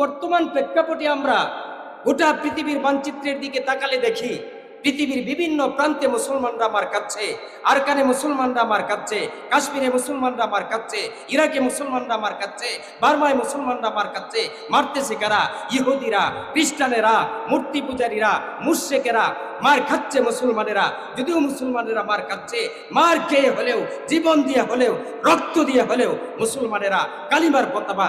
বর্তমান প্রেক্ষাপটে আমরা গোটা পৃথিবীর মানচিত্রের দিকে তাকালে দেখি, পৃথিবীর বিভিন্ন প্রান্তে মুসলমানরা মার কাচ্ছে আরকানে মুসলমানরা মার কাচ্ছে কাশ্মীরে মুসলমানরা মার কাচ্ছে ইরাকে মুসলমানরা মার কাচ্ছে বার্মায় মুসলমানরা মার কাচ্ছে মারতেছে কারা? ইহুদিরা, খ্রিস্টানেরা, মূর্তি পূজারীরা মুর্শেকেরা মার খাচ্ছে মুসলমানেরা। যদিও মুসলমানেরা মার খাচ্ছে, মার খেয়ে হলেও, জীবন দিয়ে হলেও, রক্ত দিয়ে হলেও মুসলমানেরা কালিমার পতাকা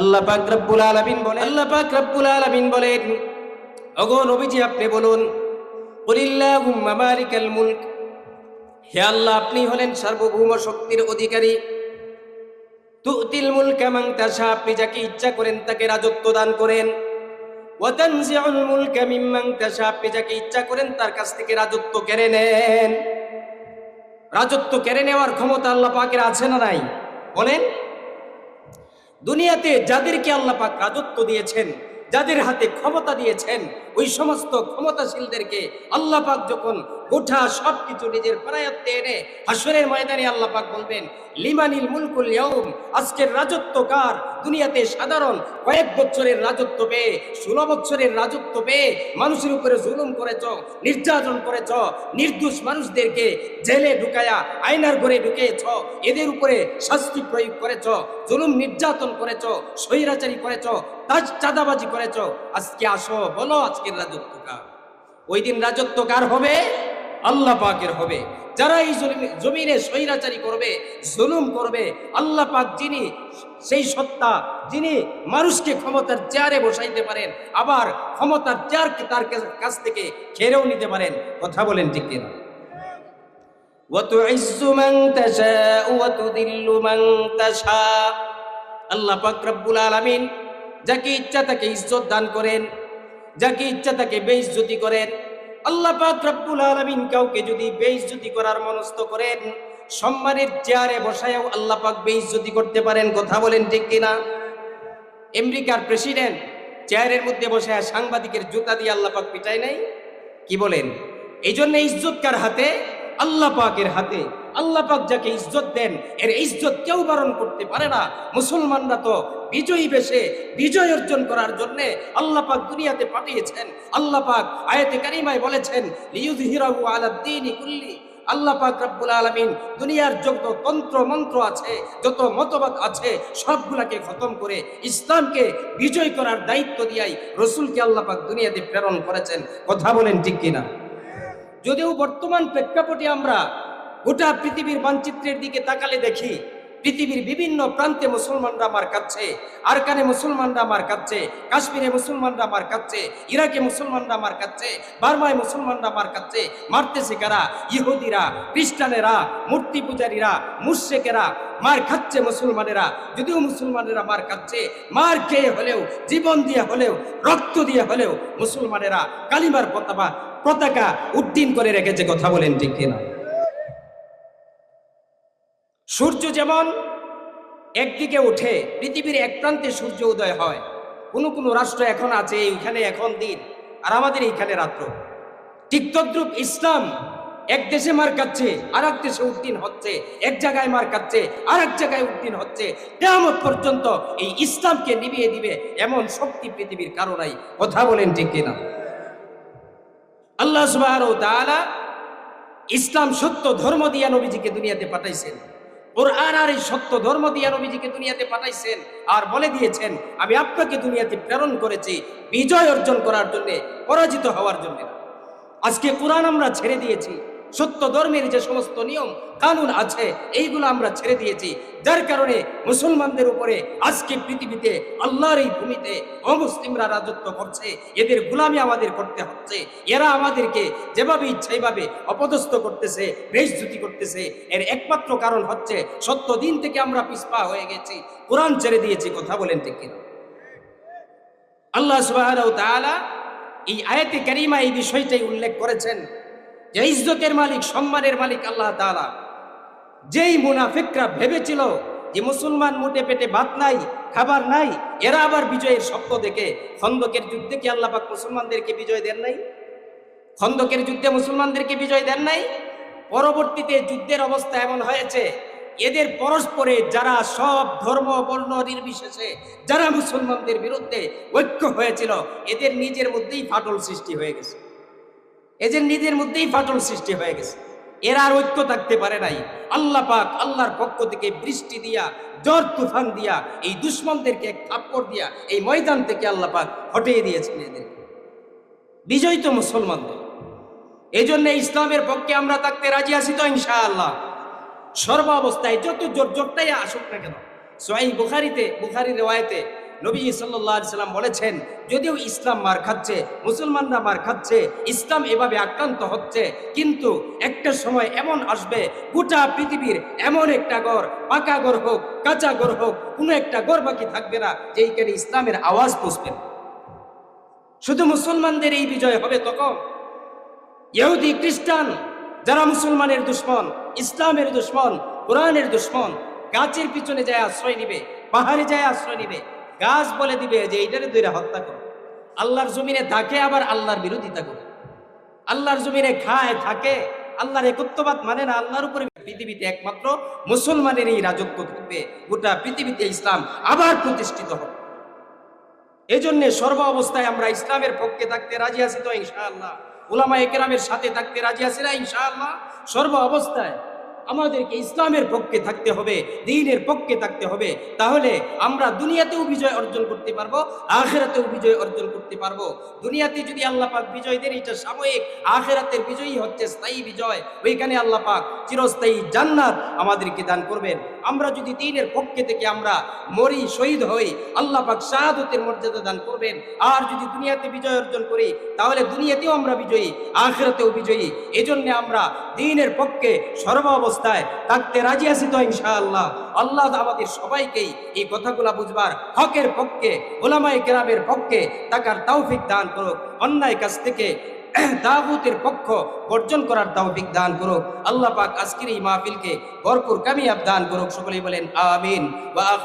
আল্লাহ পাক রব্বুল আলামিন বলেন, আল্লাহ পাক রব্বুল আলামিন বলেন, ওগো নবীজি, আপনি বলুন, কুলিল্লাহুম্মা মালিকাল মুলক। হে আল্লাহ, আপনি হলেন সার্বভৌম শক্তির অধিকারী। তুতিল মুলকা মান তাশা, আপনি যাকে ইচ্ছা করেন তাকে রাজত্ব দান করেন। ওয়াতানজিউল মুলকা মিম্মান তাশা, আপনি যাকে ইচ্ছা করেন তার কাছ থেকে রাজত্ব কেড়ে নেন। রাজত্ব কেড়ে নেওয়ার ক্ষমতা আল্লাহ পাকের আছে না নাই? বলেন দুনিয়াতে যাদেরকে আল্লাহ পাক রাজত্ব দিয়েছেন, যাদের হাতে ক্ষমতা দিয়েছেন, ওই সমস্ত ক্ষমতাশীলদেরকে আল্লাহ পাক যখন গোটা সবকিছু নিজের পরায়ত্তে এনে হাসরের ময়দানে আল্লাহ পাক বলবেন, লিমানিল মুলকুল ইয়াউম, আজকের রাজত্ব কার? দুনিয়াতে সাধারণ কয়েক বছরের রাজত্ব পেয়ে, ষোলো বছরের রাজত্ব পেয়ে মানুষের উপরে জুলুম করেছ, নির্যাতন করেছ, নির্দোষ মানুষদেরকে জেলে ঢুকায়া, আয়নার ঘরে ঢুকিয়েছ এদের উপরে শাস্তি প্রয়োগ করেছ, জুলুম নির্যাতন করেছ, স্বৈরাচারী করেছ, তাজ চাঁদাবাজি করেছ। আজকে আসো, বলো আজকের রাজত্ব কার? ওই দিন রাজত্ব কার হবে? আল্লাহ পাকের হবে। যারা এই জমিনে স্বৈরাচারী করবে, জুলুম করবে, আল্লাহ পাক যিনি সেই সত্তা, যিনি মানুষকে ক্ষমতার চেয়ারে বসাইতে পারেন, আবার ক্ষমতার চেয়ারকে তার কাছ থেকে খেরেও নিতে পারেন, কথা বলেন ঠিক কিনা? আল্লাহ যাকে ইচ্ছা তাকে ইজ্জত দান করেন, যাকে ইচ্ছা তাকে বেইজ্জতি করেন আল্লাহ পাক রব্বুল আলামিন কাউকে যদি বেইজ্জতি করার মনস্থ করেন, সম্মানের চেয়ারে বসায়ও আল্লাহ পাক বেইজ্জতি করতে পারেন, কথা বলেন ঠিক কিনা? আমেরিকার প্রেসিডেন্ট চেয়ারের মধ্যে বসে সাংবাদিকের জুতা দিয়ে আল্লাহ পাক পিটায় নাই? কি বলেন? এই জন্য ইজ্জতকার হাতে, আল্লাহ পাকের হাতে আল্লাহ পাক যাকে ইজ্জত দেন, এর ইজ্জত কেউ বারণ করতে পারে না। মুসলমানরা তো বিজয়ী বেশে বিজয় অর্জন করার জন্য আল্লাহ পাক দুনিয়াতে পাঠিয়েছেন। আল্লাহ পাক আয়াতে কারিমায় বলেছেন, লিয়ুযহিরাহু আলাদ-দীনি কুল্লি। আল্লাহ রব্বুল আলামিন দুনিয়ার যত তন্ত্র মন্ত্র আছে, যত মতবাদ আছে, সবগুলাকে খতম করে ইসলামকে বিজয় করার দায়িত্ব দিয়াই রসুলকে আল্লাহ পাক দুনিয়াতে প্রেরণ করেছেন। কথা বলেন ঠিক কিনা? যদিও বর্তমান প্রেক্ষাপটে আমরা গোটা পৃথিবীর মানচিত্রের দিকে তাকালে দেখি, পৃথিবীর বিভিন্ন প্রান্তে মুসলমানরা মার কাচ্ছে আরকানে মুসলমানরা মার কাচ্ছে কাশ্মীরে মুসলমানরা মার কাচ্ছে ইরাকে মুসলমানরা মার কাচ্ছে বার্মায় মুসলমানরা মার কাচ্ছে মারতেছে কারা? ইহুদিরা, খ্রিস্টানেরা, মূর্তি পূজারীরা মুর্শেকেরা মার খাচ্ছে মুসলমানেরা। যদিও মুসলমানেরা মার খাচ্ছে, মার খেয়ে হলেও, জীবন দিয়ে হলেও, রক্ত দিয়ে হলেও মুসলমানেরা কালিমার পতাকা পতাকা উড্ডীন করে রেখেছে, কথা বলেন ঠিক কিনা? সূর্য যেমন একদিকে ওঠে, পৃথিবীর এক প্রান্তে সূর্য উদয় হয়। কোনো কোনো রাষ্ট্র এখন আছে, এইখানে এখন দিন, আর আমাদের এইখানে রাত্র। ঠিক তদ্রুপ ইসলাম এক দেশে মার কাচ্ছে আর এক দেশে উত্তীর্ণ হচ্ছে, এক জায়গায় মার কাচ্ছে আর এক জায়গায় উত্তীর্ণ হচ্ছে। কেমন পর্যন্ত এই ইসলামকে নিভিয়ে দিবে এমন শক্তি পৃথিবীর কারও নাই। কথা বলেন ঠিক কিনা? আল্লাহ সুবাহ ইসলাম সত্য, ধর্ম দিয়া নবীজিকে দুনিয়াতে পাঠাইছেন। কোরআন আর এই সত্য ধর্ম দিয়ে নবীজিকে দুনিয়াতে পাঠাইছেন আর বলে দিয়েছেন, আমি আপনাকে দুনিয়াতে প্রেরণ করেছি, বিজয় অর্জন করার জন্য, পরাজিত হওয়ার জন্য আজকে কোরআন আমরা ছেড়ে দিয়েছি সত্য ধর্মের যে সমস্ত নিয়ম, কানুন আছে, এইগুলো আমরা ছেড়ে দিয়েছি। যার কারণে মুসলমানদের উপরে আজকে পৃথিবীতে আল্লাহর এই ভূমিতে অমুসলিমরা রাজত্ব করছে, এদের গুলামি আমাদের করতে হচ্ছে, এরা আমাদেরকে যেভাবে ইচ্ছা এইভাবে অপদস্থ করতেছে বেশজুতি করতেছে। এর একমাত্র কারণ হচ্ছে সত্য দিন থেকে আমরা পিছপা হয়ে গেছি। কোরআন ছেড়ে দিয়েছি, কথা বলেন ঠিক কিনা? আল্লাহ ওয়া এই আয়াতে কারিমা এই বিষয়টাই উল্লেখ করেছেন। যে ইজ্জতের মালিক, সম্মানের মালিক আল্লাহ তাআলা। যেই মুনাফিকরা ভেবেছিল যে মুসলমান মোটে পেটে ভাত নাই, খাবার নাই, এরা আবার বিজয়ের স্বপ্ন দেখে, খন্দকের যুদ্ধে কি আল্লাহ পাক মুসলমানদেরকে বিজয় দেন নাই? খন্দকের যুদ্ধে মুসলমানদেরকে বিজয় দেন নাই? পরবর্তীতে যুদ্ধের অবস্থা এমন হয়েছে, এদের পরস্পরে যারা সব ধর্ম, বর্ণ, নির্বিশেষে যারা মুসলমানদের বিরুদ্ধে ঐক্য হয়েছিল, এদের নিজের মধ্যেই ফাটল সৃষ্টি হয়ে গেছে। এদের নিজের মধ্যেই ফাটল সৃষ্টি হয়ে গেছে। এরা আর ঐক্য থাকতে পারে নাই। আল্লাহ পাক আল্লাহর পক্ষ থেকে বৃষ্টি দিয়া, জ্বর, তুফান দিয়া, এই দুশ্মনদেরকে এক থাপ্পড় দিয়া এই ময়দান থেকে আল্লাহ পাক হটিয়ে দিয়েছেন এদেরকে। বিজয় তো মুসলমানদের। এই জন্য ইসলামের পক্ষে আমরা থাকতে রাজি আছি তো ইনশাআল্লাহ। সর্ব অবস্থায় যত জোর জোরটাই আসুক না কেন, সোয়াই বুখারিতে বুখারি রেওয়ায়তে নবী আলাইহি সাল্লাম বলেছেন, যদিও ইসলাম মার খাচ্ছে, মুসলমানরা মার খাচ্ছে, ইসলাম এভাবে আক্রান্ত হচ্ছে, কিন্তু একটা সময় এমন আসবে, গোটা পৃথিবীর এমন একটা গড়, পাকা গড় হোক, কাঁচা গড় হোক, কোনো একটা গড় বাকি থাকবে না, যেইখানে ইসলামের আওয়াজ পুষবে শুধু মুসলমানদের এই বিজয় হবে তখন। ইহুদি, খ্রিস্টান, যারা মুসলমানের দুশ্মন, ইসলামের দুশ্মন, কোরআনের দুশ্মন, গাছের পিছনে যায় আশ্রয় নিবে, পাহাড়ে যায় আশ্রয় নিবে গাছ বলে দিবে যে এইটারে দুইরা হত্যা করো। আল্লাহর জমিনে থাকে আবার আল্লাহর বিরোধিতা করে। আল্লাহর জমিনে খায়, থাকে, আল্লাহর একত্ববাদ মানে না, আল্লাহর উপরে পৃথিবীতে একমাত্র মুসলমানের এই রাজত্ব থাকবে গোটা পৃথিবীতে ইসলাম আবার প্রতিষ্ঠিত হবে। এই জন্য সর্ব অবস্থায় আমরা ইসলামের পক্ষে থাকতে রাজি আছি তো ইনশাআল্লাহ। ওলামা একরামের সাথে থাকতে রাজি আছি না ইনশাআল্লাহ? সর্ব অবস্থায় আমাদেরকে ইসলামের পক্ষে থাকতে হবে, দিনের পক্ষে থাকতে হবে। তাহলে আমরা দুনিয়াতেও বিজয় অর্জন করতে পারব, আখেরাতেও বিজয় অর্জন করতে পারব। দুনিয়াতে যদি আল্লাহ পাক বিজয় দেন, এটা সাময়িক। আখেরাতের বিজয়ই হচ্ছে স্থায়ী বিজয়। ওইখানে আল্লাহ পাক চিরস্থায়ী জান্নাত আমাদেরকে দান করবেন। আমরা যদি দিনের পক্ষে থেকে আমরা মরি, শহীদ হই, আল্লাহ পাক শাহাদতের মর্যাদা দান করবেন। আর যদি দুনিয়াতে বিজয় অর্জন করি, তাহলে দুনিয়াতেও আমরা বিজয়ী, আখেরাতেও বিজয়ী। এজন্য আমরা দিনের পক্ষে সর্ব অবস্থায় থাকতে রাজি আছি তো ইনশাআল্লাহ। আল্লাহ আমাদের সবাইকেই এই কথাগুলা বুঝবার হকের পক্ষে ওলামাই গ্রামের পক্ষে তাকার তৌফিক দান করুক। অন্যায় কাছ থেকে দাবুতের পক্ষ বর্জন করার তৌফিক দান করুক। আল্লাহ পাক আজকের এই মাহফিলকে ভরপুর কামিয়াব দান করুক। সকলেই বলেন, আমিন। ওয়া